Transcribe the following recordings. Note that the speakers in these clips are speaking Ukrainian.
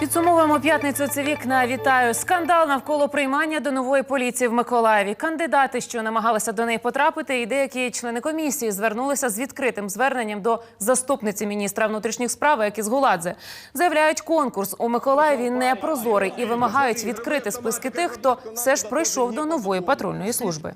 Підсумовуємо п'ятницю. Це вікна. Вітаю. Скандал навколо приймання до нової поліції в Миколаєві. Кандидати, що намагалися до неї потрапити, і деякі члени комісії звернулися з відкритим зверненням до заступниці міністра внутрішніх справ Екіс Гуладзе. Заявляють, конкурс у Миколаєві не прозорий і вимагають відкрити списки тих, хто все ж пройшов до нової патрульної служби.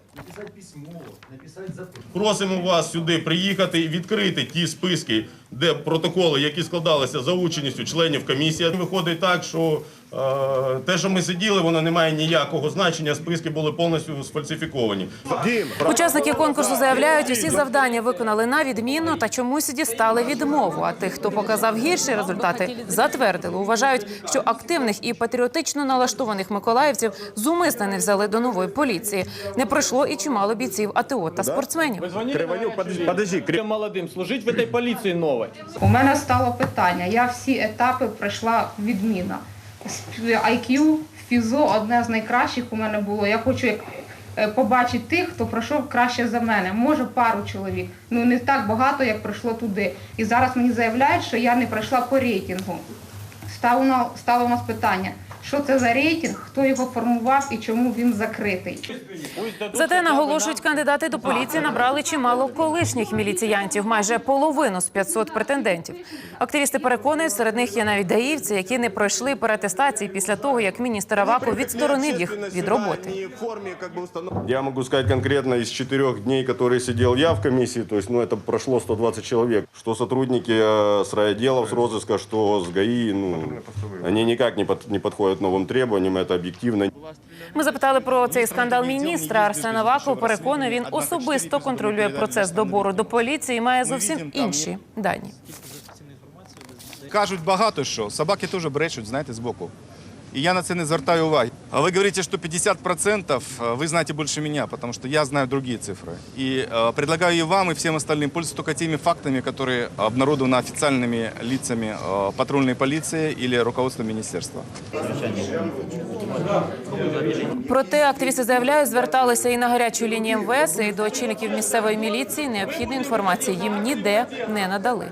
Просимо вас сюди приїхати і відкрити ті списки, де протоколи, які складалися за участю членів комісії. Виходить так, що те, що ми сиділи, воно не має ніякого значення. Списки були повністю сфальсифіковані. Учасники конкурсу заявляють, усі завдання виконали на відмінно та чомусь дістали відмову. А тих, хто показав гірші результати, затвердили. Вважають, що активних і патріотично налаштованих миколаївців зумисно не взяли до нової поліції. Не пройшло і чимало бійців АТО та спортсменів. Вы звонили Кривонюк, подожди, Кри- подожди, Кри- всем молодым служить в этой полиции новой. У мене стало питання. Я всі етапи пройшла відмінно. IQ, фізо одне з найкращих у мене було. Я хочу е, побачити тих, хто пройшов краще за мене. Може, пару чоловік. Ну не так багато, як пройшло туди. І зараз мені заявляють, що я не пройшла по рейтингу. Стало у нас питання, що це за рейтинг, хто його формував і чому він закритий. Пусть дадут Зате хотя бы наголошують, нам- кандидати до поліції набрали чимало колишніх міліціянтів, майже половину з 500 претендентів. Активісти переконують, серед них є навіть даївці, які не пройшли перетестації після того, як міністр Аваков відсторонив їх від роботи. Я могу сказать конкретно из четырех дней, которые сидел я в комиссии, то есть, ну, это прошло 120 человек, что сотрудники э, с райотделов, с розыска, что с ГАИ, ну, они никак не, под- не подходят новым требованиям, это объективно. Ми запитали про цей скандал міністра. Арсен Аваков переконує, він особисто контролює процес добору до поліції і має зовсім інші дані. Кажуть багато що. Собаки теж бречуть, знаєте, збоку. І я на це не звертаю уваги. А ви говорите, що 50% ви знаєте більше мене, тому що я знаю інші цифри. І э, предлагаю і вам, і всім остальным пользоваться только теми фактами, которые обнародованы официальными лицами э, патрульной полиции или руководством министерства. Проте активісти заявляють, зверталися і на гарячу лінію МВС, і до очільників місцевої міліції. Необхідної інформації їм ніде не надали.